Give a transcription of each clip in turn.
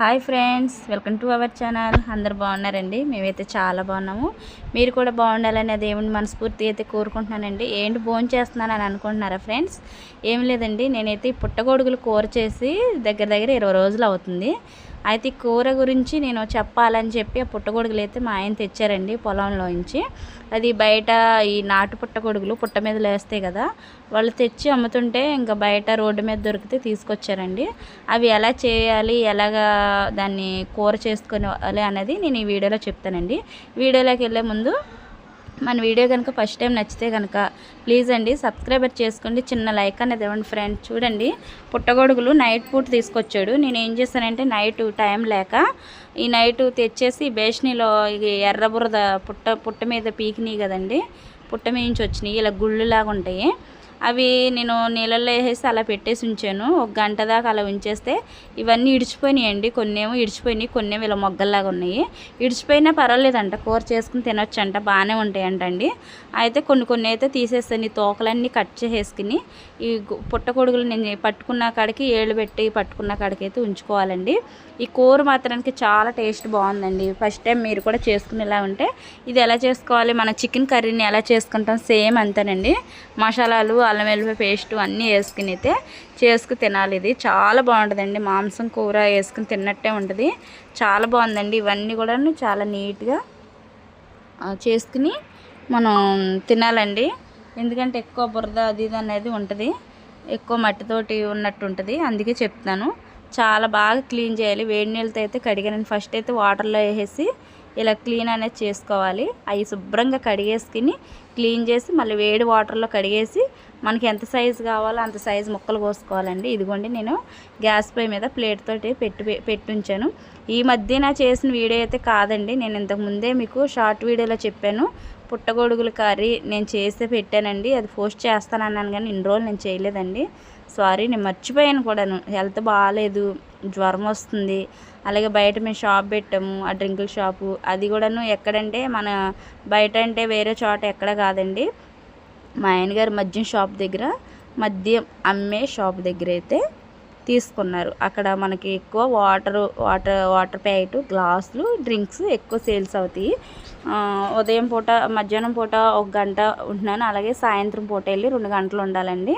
Hi friends welcome to our channel. అందరు బాగున్నారండి? మేమైతే చాలా బాగున్నాము. మీరు కూడా బాగుండాలని దేవుని మనస్ఫూర్తి అయితే కోరుకుంటున్నానండి. ఏంటి భోజనం చేస్తున్నాను అని అనుకుంటున్నారా ఫ్రెండ్స్? ఏం లేదండి నేనైతే పుట్టగొడుగులు కూర చేసి దగ్గర దగ్గర ఇరవై రోజులు అవుతుంది. అయితే ఈ కూర గురించి నేను చెప్పాలని చెప్పి ఆ పుట్టగొడుగులు అయితే మా ఆయన తెచ్చారండి పొలంలోంచి అది బయట ఈ నాటు పుట్టగొడుగులు పుట్ట మీద లేస్తాయి కదా వాళ్ళు తెచ్చి అమ్ముతుంటే ఇంకా బయట రోడ్డు మీద దొరికితే తీసుకొచ్చారండి. అవి ఎలా చేయాలి ఎలాగా దాన్ని కూర చేసుకోవాలి అనేది నేను ఈ వీడియోలో చెప్తానండి. వీడియోలోకి వెళ్ళే ముందు మన వీడియో కనుక ఫస్ట్ టైం నచ్చితే కనుక ప్లీజ్ అండి సబ్స్క్రైబర్ చేసుకోండి. చిన్న లైక్ అనేది ఇవ్వండి ఫ్రెండ్. చూడండి పుట్టగొడుగులు నైట్ పూట తీసుకొచ్చాడు. నేను ఏం చేశానంటే నైట్ టైం లేక ఈ నైట్ తెచ్చేసి బేషనీలో ఎర్ర బురద పుట్ట పుట్ట మీద పీకినాయి కదండి పుట్ట మీద వచ్చినాయి. ఇలా గుళ్ళులాగా ఉంటాయి. అవి నేను నీళ్ళల్లో వేసేసి అలా పెట్టేసి ఉంచాను. ఒక గంట దాకా అలా ఉంచేస్తే ఇవన్నీ ఇడిచిపోయినాయండి. కొన్ని ఏమో ఇడిచిపోయినాయి కొన్ని ఏమో ఇలా మొగ్గల్లాగా ఉన్నాయి. ఇడిచిపోయినా పర్వాలేదంట. కూర చేసుకుని తినొచ్చు అంట బాగానే ఉంటాయంట అండి అయితే కొన్ని కొన్ని అయితే తీసేస్తాను. ఈ తోకలన్నీ కట్ చేసేసుకుని ఈ పుట్టకొడుగులు నేను పట్టుకున్న కాడికి ఏళ్ళు పెట్టి పట్టుకున్న కాడికి అయితే ఉంచుకోవాలండి. ఈ కూర మాత్రానికి చాలా టేస్ట్ బాగుందండి. ఫస్ట్ టైం మీరు కూడా చేసుకునేలా ఉంటే ఇది ఎలా చేసుకోవాలి? మన చికెన్ కర్రీని ఎలా చేసుకుంటాం? సేమ్ అంతేనండి. మసాలాలు అల్లం వెల్లిపాయ పేస్ట్ అన్నీ వేసుకుని అయితే చేసుకుని తినాలి ఇది. చాలా బాగుంటుందండి. మాంసం కూర వేసుకుని తిన్నట్టే ఉంటుంది. చాలా బాగుందండి. ఇవన్నీ కూడా చాలా నీట్గా చేసుకుని మనం తినాలండి. ఎందుకంటే ఎక్కువ బురద అది ఇది అనేది ఉంటుంది. ఎక్కువ మట్టితోటి ఉన్నట్టు ఉంటుంది. అందుకే చెప్తున్నాను. చాలా బాగా క్లీన్ చేయాలి. వేడి నీళ్ళతో అయితే కడిగాను. ఫస్ట్ అయితే వాటర్లో వేసేసి ఇలా క్లీన్ అనేది చేసుకోవాలి. అవి శుభ్రంగా కడిగేసుకుని క్లీన్ చేసి మళ్ళీ వేడి వాటర్లో కడిగేసి మనకి ఎంత సైజు కావాలో అంత సైజు ముక్కలు కోసుకోవాలండి. ఇదిగోండి నేను గ్యాస్ పొయ్యి మీద ప్లేట్ తోటి పెట్టి పెట్టుంచాను ఈ మధ్య నా చేసిన వీడియో అయితే కాదండి. నేను ఇంతకుముందే మీకు షార్ట్ వీడియోలో చెప్పాను. పుట్టగొడుగుల కర్రీ నేను చేస్తే పెట్టానండి. అది పోస్ట్ చేస్తానన్నాను కానీ ఇన్ని రోజులు నేను చేయలేదండి. సారీ నేను మర్చిపోయాను కూడాను. హెల్త్ బాగాలేదు. జ్వరం వస్తుంది. అలాగే బయట మేము షాప్ పెట్టాము ఆ డ్రింకుల షాపు. అది కూడాను ఎక్కడంటే మన బయట అంటే వేరే చోట ఎక్కడ కాదండి. మా ఆయనగారు మద్యం షాప్ దగ్గర మద్యం అమ్మే షాప్ దగ్గర అయితే తీసుకున్నారు. అక్కడ మనకి ఎక్కువ వాటర్ వాటర్ వాటర్ ప్యాకెట్ గ్లాసులు డ్రింక్స్ ఎక్కువ సేల్స్ అవుతాయి. ఉదయం పూట మధ్యాహ్నం పూట ఒక గంట ఉంటున్నాను. అలాగే సాయంత్రం పూట వెళ్ళి రెండు గంటలు ఉండాలండి.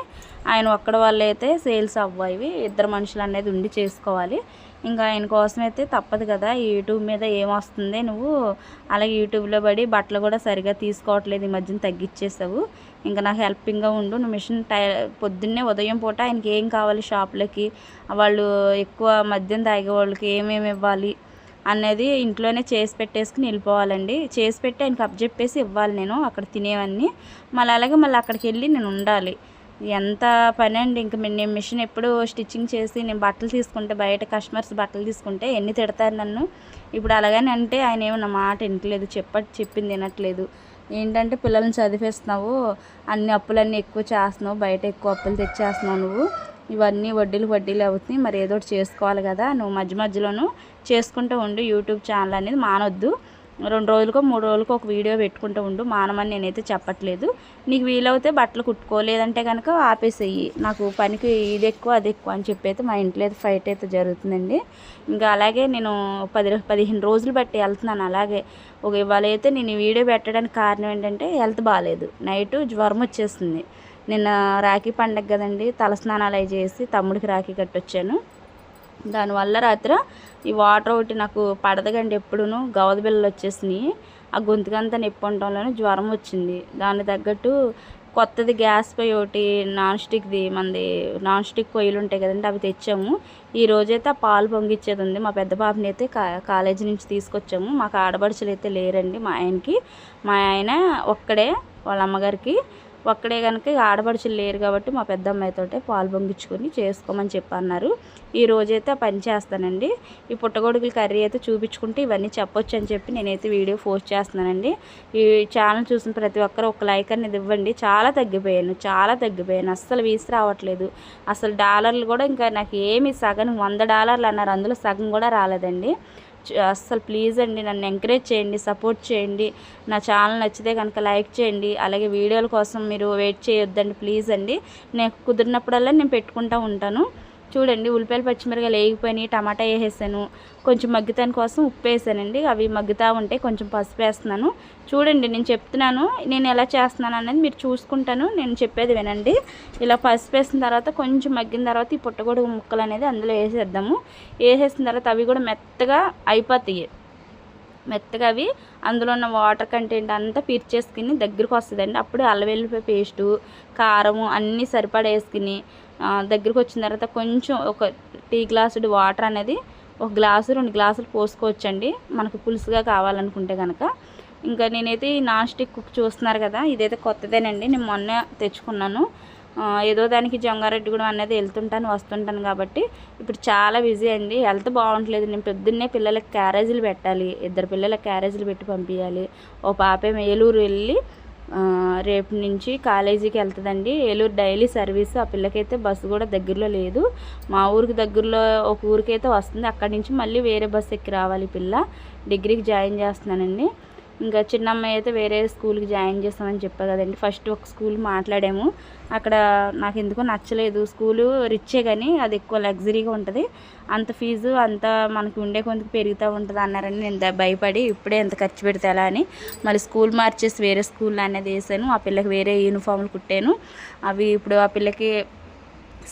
ఆయన ఒక్కడ వాళ్ళు అయితే సేల్స్ అవ్వాయి ఇద్దరు మనుషులు అనేది ఉండి చేసుకోవాలి. ఇంకా ఆయన కోసం అయితే తప్పదు కదా. యూట్యూబ్ మీద ఏమొస్తుంది నువ్వు? అలాగే యూట్యూబ్లో పడి బట్టలు కూడా సరిగా తీసుకోవట్లేదు. ఈ మధ్యన తగ్గించేసావు ఇంకా నాకు హెల్పింగ్గా ఉండు. నువ్వు మిషన్ టై పొద్దున్నే ఉదయం పూట ఆయనకి ఏం కావాలి షాప్లకి? వాళ్ళు ఎక్కువ మద్యం తాగే వాళ్ళకి ఏమేమి ఇవ్వాలి? అనేది ఇంట్లోనే చేసి పెట్టేసుకుని వెళ్ళిపోవాలండి. చేసి పెట్టి ఆయనకి అప్ చెప్పేసి ఇవ్వాలి నేను అక్కడ తినేవన్నీ. మళ్ళీ అలాగే మళ్ళీ అక్కడికి వెళ్ళి నేను ఉండాలి. ఎంత పని అండి ఇంక నేను మిషన్ ఎప్పుడు స్టిచ్చింగ్ చేసి నేను బట్టలు తీసుకుంటే బయట కస్టమర్స్ బట్టలు తీసుకుంటే ఎన్ని తిడతారు నన్ను? ఇప్పుడు అలాగని అంటే ఆయన ఏమన్నా మాట వినట్లేదు చెప్ప చెప్పింది వినట్లేదు. ఏంటంటే పిల్లల్ని చదివేస్తున్నావు అన్ని అప్పులన్నీ ఎక్కువ చేస్తున్నావు బయట ఎక్కువ అప్పులు తెచ్చేస్తున్నావు నువ్వు. ఇవన్నీ వడ్డీలు వడ్డీలు అవుతుంది మరి ఏదో చేసుకోవాలి కదా. నువ్వు మధ్య మధ్యలోనూ చేసుకుంటూ ఉండు. యూట్యూబ్ ఛానల్ అనేది మానొద్దు. రెండు రోజులకో మూడు రోజులకో ఒక వీడియో పెట్టుకుంటూ ఉండు. మానమని నేనైతే చెప్పట్లేదు. నీకు వీలవుతే బట్టలు కుట్టుకోలేదంటే కనుక ఆపేసేయి. నాకు పనికి ఇది ఎక్కువ అది ఎక్కువ అని చెప్పి అయితే మా ఇంట్లో అయితే ఫైట్ అయితే జరుగుతుందండి. ఇంకా అలాగే నేను పది పదిహేను రోజులు బట్టి వెళ్తున్నాను. అలాగే ఒక ఇవాళ అయితే నేను వీడియో పెట్టడానికి కారణం ఏంటంటే హెల్త్ బాగాలేదు నైట్ జ్వరం వచ్చేస్తుంది నిన్న రాఖీ పండగ కదండి తలస్నానాలు అవి చేసి తమ్ముడికి రాఖీ కట్టొచ్చాను. దానివల్ల రాత్రి ఈ వాటర్ ఒకటి నాకు పడదగండి ఎప్పుడును గవద బిళ్ళలు వచ్చేసినాయి. ఆ గొంతుకంతా నొప్పి ఉండటంలోనే జ్వరం వచ్చింది. దాని తగ్గట్టు కొత్తది గ్యాస్ పొయ్యి ఒకటి నాన్ స్టిక్ది మనది నాన్ స్టిక్ పొయ్యిలు ఉంటాయి కదండి అవి తెచ్చాము. ఈ రోజైతే ఆ పాలు పొంగిచ్చేది ఉంది. మా పెద్ద పాపని అయితే కాలేజీ నుంచి తీసుకొచ్చాము. మాకు ఆడబడుచులు అయితే లేరండి మా ఆయనకి. మా ఆయన ఒక్కడే వాళ్ళ అమ్మగారికి ఒక్కడే కనుక ఆడపడుచులు లేరు కాబట్టి మా పెద్ద అమ్మాయితోటే పాలు పొంగించుకొని చేసుకోమని చెప్పి అన్నారు ఈ రోజైతే పని చేస్తానండి. ఈ పుట్టగొడుగుల కర్రీ అయితే చూపించుకుంటే ఇవన్నీ చెప్పొచ్చు అని చెప్పి నేనైతే వీడియో పోస్ట్ చేస్తున్నానండి. ఈ ఛానల్ చూసిన ప్రతి ఒక్కరు ఒక లైక్ అనేది ఇవ్వండి. చాలా తగ్గిపోయాను చాలా తగ్గిపోయాను. అస్సలు వీసి రావట్లేదు. అసలు డాలర్లు కూడా ఇంకా నాకు ఏమి సగం వంద డాలర్లు అన్నారు. అందులో సగం కూడా రాలేదండి. అస్సలు ప్లీజ్ అండి నన్ను ఎంకరేజ్ చేయండి సపోర్ట్ చేయండి. నా ఛానల్ నచ్చితే కనుక లైక్ చేయండి. అలాగే వీడియోల కోసం మీరు వెయిట్ చేయొద్దండి ప్లీజ్ అండి. నేను కుదిరినప్పుడల్లా నేను పెట్టుకుంటూ ఉంటాను. చూడండి ఉల్లిపాయలు పచ్చిమిరకాయలు వేగిపోయినాయి టమాటా వేసేసాను. కొంచెం మగ్గుతాని కోసం ఉప్పు వేసానండి. అవి మగ్గుతూ ఉంటే కొంచెం పసుపు వేస్తున్నాను. చూడండి నేను చెప్తున్నాను నేను ఎలా చేస్తున్నాను అనేది మీరు చూసుకుంటాను. నేను చెప్పేది వినండి. ఇలా పసుపు వేసిన తర్వాత కొంచెం మగ్గిన తర్వాత ఈ పుట్టగొడుగు ముక్కలు అనేది అందులో వేసేద్దాము. వేసేసిన తర్వాత అవి కూడా మెత్తగా అయిపోతాయి. మెత్తగా అవి అందులో ఉన్న వాటర్ కంటెంట్ అంతా పీర్చేసుకుని దగ్గరకు వస్తుందండి. అప్పుడు అల్లవెల్లిపాయ పేస్టు కారము అన్నీ సరిపడా వేసుకుని దగ్గరికి వచ్చిన తర్వాత కొంచెం ఒక టీ గ్లాసుడు వాటర్ అనేది ఒక గ్లాసు రెండు గ్లాసులు పోసుకోవచ్చండి. మనకు పులుసుగా కావాలనుకుంటే కనుక ఇంకా నేనైతే ఈ నాన్ స్టిక్ కుక్ చూస్తున్నారు కదా ఇదైతే కొత్తదేనండి. నేను మొన్న తెచ్చుకున్నాను. ఏదో దానికి జంగారెడ్డిగూడెం అనేది వెళ్తుంటాను వస్తుంటాను కాబట్టి. ఇప్పుడు చాలా బిజీ అండి. హెల్త్ బాగుంటలేదు. నేను పొద్దున్నే పిల్లలకి క్యారేజీలు పెట్టాలి. ఇద్దరు పిల్లలకి క్యారేజీలు పెట్టి పంపించాలి ఓ పాప ఏలూరు వెళ్ళి రేపు నుంచి కాలేజీకి వెళ్తుందండి. Eluru daily service. ఆ పిల్లకైతే బస్సు కూడా దగ్గరలో లేదు. మా ఊరికి దగ్గరలో ఒక ఊరికైతే వస్తుంది. అక్కడి నుంచి మళ్ళీ వేరే బస్సు ఎక్కి రావాలి పిల్ల. డిగ్రీకి జాయిన్ చేస్తున్నానండి. ఇంకా చిన్న అమ్మాయి అయితే వేరే స్కూల్కి జాయిన్ చేస్తామని చెప్పా కదండి. ఫస్ట్ ఒక స్కూల్ మాట్లాడాము. అక్కడ నాకు ఎందుకో నచ్చలేదు. స్కూలు రిచ్చే కానీ అది ఎక్కువ లగ్జరీగా ఉంటుంది. అంత ఫీజు అంత మనకి ఉండే కొందుకు పెరుగుతూ ఉంటుంది అన్నారని నేను భయపడి ఇప్పుడే ఎంత ఖర్చు పెడితే అలా అని మళ్ళీ స్కూల్ మార్చేసి వేరే స్కూల్ అనేది వేసాను. ఆ పిల్లకి వేరే యూనిఫామ్లు కుట్టాను. అవి ఇప్పుడు ఆ పిల్లకి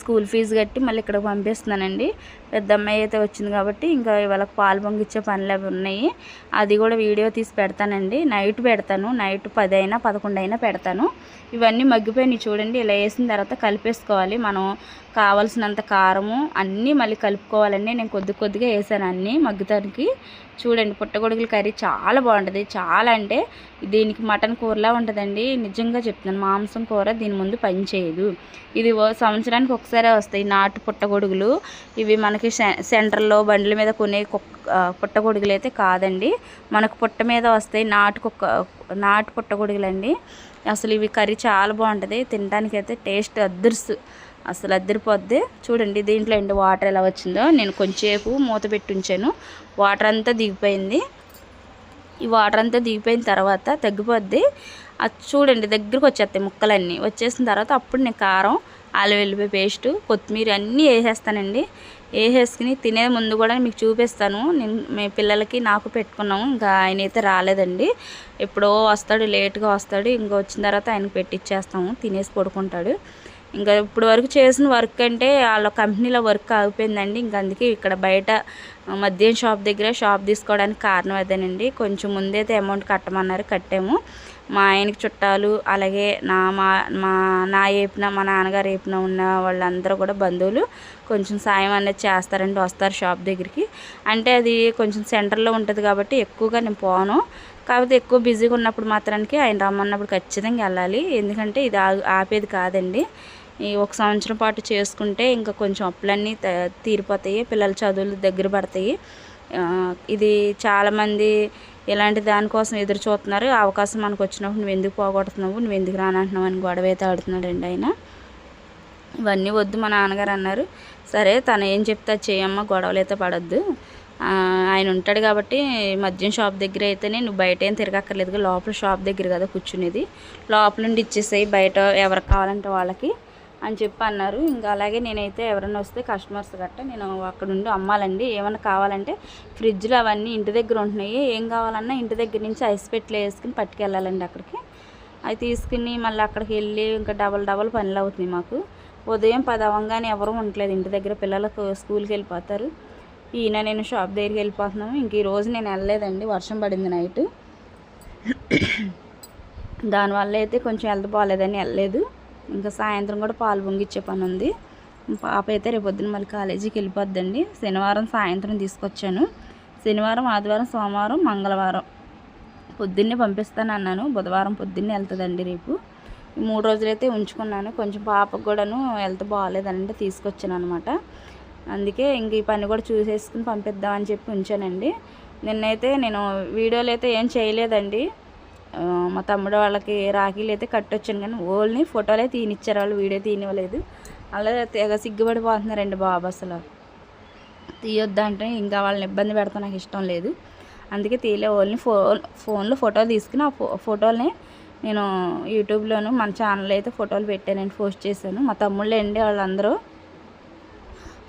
స్కూల్ ఫీజు కట్టి మళ్ళీ ఇక్కడ పంపిస్తున్నానండి. పెద్ద అమ్మాయి అయితే వచ్చింది కాబట్టి ఇంకా వాళ్ళకి పాలు పొంగిచ్చే పనులు అవి ఉన్నాయి. అది కూడా వీడియో తీసి పెడతానండి. నైట్ పెడతాను. నైట్ పది అయినా పదకొండు అయినా పెడతాను. ఇవన్నీ మగ్గిపోయినాయి చూడండి. ఇలా వేసిన తర్వాత కలిపేసుకోవాలి. మనం కావలసినంత కారము అన్నీ మళ్ళీ కలుపుకోవాలండి. నేను కొద్ది కొద్దిగా వేసాను అన్నీ మగ్గుతానికి చూడండి పుట్టగొడుగుల కర్రీ చాలా బాగుంటుంది. చాలా అంటే దీనికి మటన్ కూరలా ఉంటుందండి. నిజంగా చెప్తున్నాను మాంసం కూర దీని ముందు పని చేయదు. ఇది సంవత్సరానికి ఒకసారి వస్తాయి నాటు పుట్టగొడుగులు. ఇవి మనకి సెంటర్లో బండ్ల మీద కొనే పుట్టగొడుగులు అయితే కాదండి. మనకు పుట్ట మీద వస్తాయి నాటు కుక్క నాటు పుట్టగొడుగులండి. అసలు ఇవి కర్రీ చాలా బాగుంటుంది. తినడానికి అయితే టేస్ట్ అద్దరుసు అసలు అద్దరిపోద్ది. చూడండి దీంట్లో ఎండు వాటర్ ఎలా వచ్చిందో. నేను కొంచెంసేపు మూత పెట్టి ఉంచాను. వాటర్ అంతా దిగిపోయింది. ఈ వాటర్ అంతా దిగిపోయిన తర్వాత తగ్గిపోద్ది. అది చూడండి దగ్గరకు వచ్చేస్తాయి ముక్కలన్నీ. వచ్చేసిన తర్వాత అప్పుడు నేను కారం ఆలు వెల్లిపాయ పేస్టు కొత్తిమీర అన్నీ వేసేస్తానండి. వేసేసుకుని తినే ముందు కూడా మీకు చూపిస్తాను. నేను మీ పిల్లలకి నాకు పెట్టుకున్నాము. ఇంకా ఆయన అయితే రాలేదండి. ఎప్పుడో వస్తాడు లేట్గా వస్తాడు. ఇంకా వచ్చిన తర్వాత ఆయనకు పెట్టిచ్చేస్తాము. తినేసి పడుకుంటాడు. ఇంకా ఇప్పుడు వరకు చేసిన వర్క్ అంటే వాళ్ళ కంపెనీలో వర్క్ ఆగిపోయిందండి. ఇంకా అందుకే ఇక్కడ బయట మద్యం షాప్ దగ్గర షాప్ తీసుకోవడానికి కారణం అదేనండి. కొంచెం ముందైతే అమౌంట్ కట్టమన్నారు కట్టాము. మా ఆయనకి చుట్టాలు అలాగే నా మా మా నా ఏపిన మా నాన్నగారు ఏపిన ఉన్న వాళ్ళందరూ కూడా బంధువులు కొంచెం సాయం అనేది చేస్తారండి వస్తారు షాప్ దగ్గరికి. అంటే అది కొంచెం సెంటర్లో ఉంటుంది కాబట్టి ఎక్కువగా నేను పోను. కాకపోతే ఎక్కువ బిజీగా ఉన్నప్పుడు మాత్రానికి ఆయన రమ్మన్నప్పుడు ఖచ్చితంగా వెళ్ళాలి. ఎందుకంటే ఇది ఆపేది కాదండి. ఈ ఒక సంవత్సరం పాటు చేసుకుంటే ఇంకా కొంచెం అప్పులన్నీ తీరిపోతాయి పిల్లల చదువులు దగ్గర పడతాయి. ఇది చాలామంది ఇలాంటి దానికోసం ఎదురు చూస్తున్నారు. అవకాశం మనకు వచ్చినప్పుడు నువ్వు ఎందుకు పోగొడుతున్నావు నువ్వు ఎందుకు రానంటున్నావు అని గొడవ అయితే ఆడుతున్నాడండి ఆయన. ఇవన్నీ వద్దు మా నాన్నగారు అన్నారు. సరే తను ఏం చెప్తా చేయమ్మ గొడవలు అయితే పడద్దు. ఆయన ఉంటాడు కాబట్టి మద్యం షాప్ దగ్గర అయితేనే నువ్వు బయట ఏం తిరగక్కర్లేదు లోపల షాప్ దగ్గర కదా కూర్చునేది. లోపల నుండి ఇచ్చేసాయి బయట ఎవరికి కావాలంటే వాళ్ళకి. అని చెప్పి అన్నారు. ఇంకా అలాగే నేనైతే ఎవరైనా వస్తే కస్టమర్స్ గట్ట నేను అక్కడ ఉండి అమ్మాలండి ఏమైనా కావాలంటే ఫ్రిడ్జ్లు అవన్నీ ఇంటి దగ్గర ఉంటున్నాయి. ఏం కావాలన్నా ఇంటి దగ్గర నుంచి ఐస్ పెట్లు వేసుకుని పట్టుకెళ్ళాలండి అక్కడికి. అవి తీసుకుని మళ్ళీ అక్కడికి వెళ్ళి ఇంకా డబల్ డబల్ పనులు అవుతున్నాయి మాకు. ఉదయం పది అవ్వగానే ఎవరు ఉండలేదు ఇంటి దగ్గర పిల్లలకు స్కూల్కి వెళ్ళిపోతారు. ఈయన నేను షాప్ దగ్గరికి వెళ్ళిపోతున్నాము. ఇంక ఈరోజు నేను వెళ్ళలేదండి. వర్షం పడింది నైట్. దానివల్ల అయితే కొంచెం హెల్త్ బాగాలేదని వెళ్ళలేదు. ఇంకా సాయంత్రం కూడా పాలు పొంగిచ్చే పని ఉంది పాప అయితే రేపు పొద్దున్న మళ్ళీ కాలేజీకి వెళ్ళిపోద్దండి. శనివారం సాయంత్రం తీసుకొచ్చాను. శనివారం ఆదివారం సోమవారం మంగళవారం. పొద్దున్నే పంపిస్తాను అన్నాను బుధవారం పొద్దున్నే వెళ్తుందండి రేపు. మూడు రోజులైతే ఉంచుకున్నాను. కొంచెం పాపకు కూడాను హెల్త్ బాగాలేదంటే తీసుకొచ్చాను అనమాట అందుకే ఇంక ఈ పని కూడా చూసేసుకుని పంపిద్దామని చెప్పి ఉంచానండి. నిన్నైతే నేను వీడియోలు అయితే ఏం చేయలేదండి. మా తమ్ముడు వాళ్ళకి రాఖీలు అయితే కట్టొచ్చాను కానీ ఓన్లీ ఫోటోలే తీనిచ్చారు వాళ్ళు వీడియో తీనివ్వలేదు. అలా తెగ సిగ్గుపడిపోతున్నారండి బాబు అసలు. తీయొద్దంటే ఇంకా వాళ్ళని ఇబ్బంది పెడతా నాకు ఇష్టం లేదు. అందుకే తీయలే ఓన్లీ ఫోన్ ఫోన్లో ఫోటోలు తీసుకుని ఆ ఫో ఫోటోలనే నేను యూట్యూబ్లోను మన ఛానల్ అయితే ఫోటోలు పెట్టానండి పోస్ట్ చేశాను. మా తమ్ముళ్ళు అండి వాళ్ళందరూ.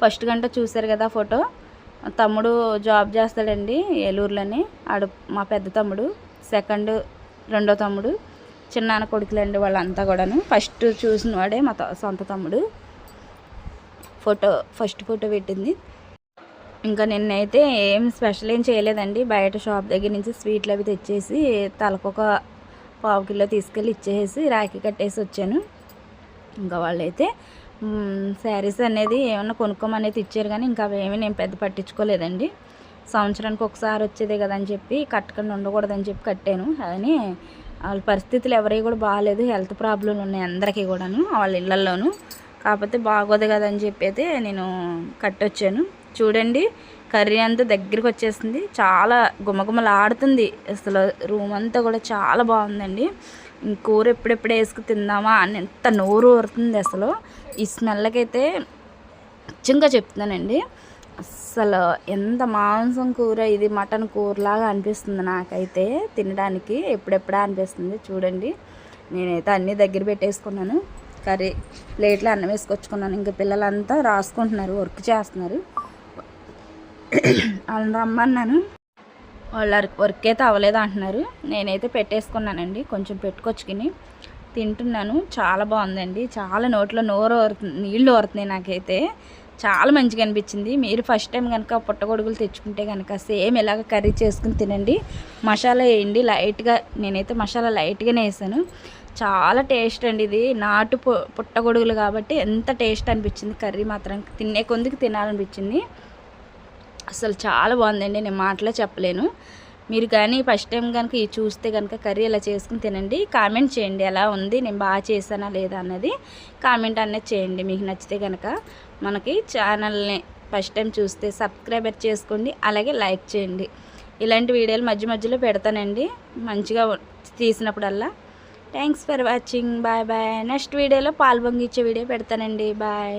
ఫస్ట్ గంట చూశారు కదా ఫోటో. తమ్ముడు జాబ్ చేస్తాడండి ఏలూరులోని ఆడు మా పెద్ద తమ్ముడు. సెకండ్ రెండో తమ్ముడు చిన్నాన్న కొడుకులండి వాళ్ళంతా కూడాను. ఫస్ట్ చూసిన వాడే మా సొంత తమ్ముడు. ఫోటో ఫస్ట్ ఫోటో పెట్టింది. ఇంకా నిన్నైతే ఏం స్పెషల్ ఏం చేయలేదండి. బయట షాప్ దగ్గర నుంచి స్వీట్లు అవి తెచ్చేసి తలకొక పావు కిలో తీసుకెళ్ళి ఇచ్చేసి రాఖీ కట్టేసి వచ్చాను. ఇంకా వాళ్ళైతే శారీస్ అనేది ఏమన్నా కొనుక్కోమనేది ఇచ్చారు కానీ ఇంకా అవేమీ నేను పెద్ద పట్టించుకోలేదండి. సంవత్సరానికి ఒకసారి వచ్చేదే కదా అని చెప్పి కట్టకుండా ఉండకూడదని చెప్పి కట్టాను. కానీ వాళ్ళ పరిస్థితులు ఎవరివి కూడా బాగాలేదు. హెల్త్ ప్రాబ్లంలు ఉన్నాయి అందరికీ కూడాను వాళ్ళ ఇళ్ళల్లోనూ కాకపోతే బాగోదు కదా అని చెప్పి అయితే నేను కట్టొచ్చాను. చూడండి కర్రీ అంతా దగ్గరికి వచ్చేసింది. చాలా గుమగుమలాడుతుంది. అసలు రూమ్ అంతా కూడా చాలా బాగుందండి. కూర ఎప్పుడెప్పుడు వేసుకు తిందామా అని ఎంత నోరు ఊరుతుంది అసలు. ఈ స్మెల్కైతే నిజంగా చెప్తున్నానండి. అసలు ఎంత మాంసం కూర ఇది మటన్ కూరలాగా అనిపిస్తుంది నాకైతే తినడానికి. ఎప్పుడెప్పుడా అనిపిస్తుంది చూడండి. నేనైతే అన్నీ దగ్గర పెట్టేసుకున్నాను. కర్రీ ప్లేట్లో అన్నం వేసుకొచ్చుకున్నాను. ఇంకా పిల్లలంతా రాసుకుంటున్నారు వర్క్ చేస్తున్నారు. వాళ్ళని రమ్మన్నాను. వాళ్ళ వర్క్ అయితే అవ్వలేదు అంటున్నారు. నేనైతే పెట్టేసుకున్నానండి. కొంచెం పెట్టుకొచ్చుకుని తింటున్నాను. చాలా బాగుందండి. చాలా నోట్లో నోరు ఊరుతుంది నీళ్ళు ఊరుతున్నాయి నాకైతే. చాలా మంచిగా అనిపించింది. మీరు ఫస్ట్ టైం కనుక పుట్టగొడుగులు తెచ్చుకుంటే కనుక సేమ్ ఇలాగ కర్రీ చేసుకుని తినండి. మసాలా వేయండి. లైట్గా నేనైతే మసాలా లైట్గానే వేసాను. చాలా టేస్ట్ అండి ఇది. నాటు పు పుట్టగొడుగులు కాబట్టి ఎంత టేస్ట్ అనిపించింది కర్రీ మాత్రం. తినే కొందుకు తినాలనిపించింది. అసలు చాలా బాగుందండి. నేను మాటలో చెప్పలేను. మీరు కానీ ఫస్ట్ టైం కనుక ఇది చూస్తే కనుక కర్రీ ఇలా చేసుకుని తినండి. కామెంట్ చేయండి ఎలా ఉంది నేను బాగా చేశానా లేదా అన్నది కామెంట్ అనేది చేయండి. మీకు నచ్చితే కనుక మనకి ఛానల్ని ఫస్ట్ టైం చూస్తే సబ్స్క్రైబర్ చేసుకోండి అలాగే లైక్ చేయండి. ఇలాంటి వీడియోలు మధ్య మధ్యలో పెడతానండి. మంచిగా తీసినప్పుడల్లా. Thanks for watching. Bye bye. Next వీడియోలో పాల్పొంగిచ్చే వీడియో పెడతానండి. బాయ్.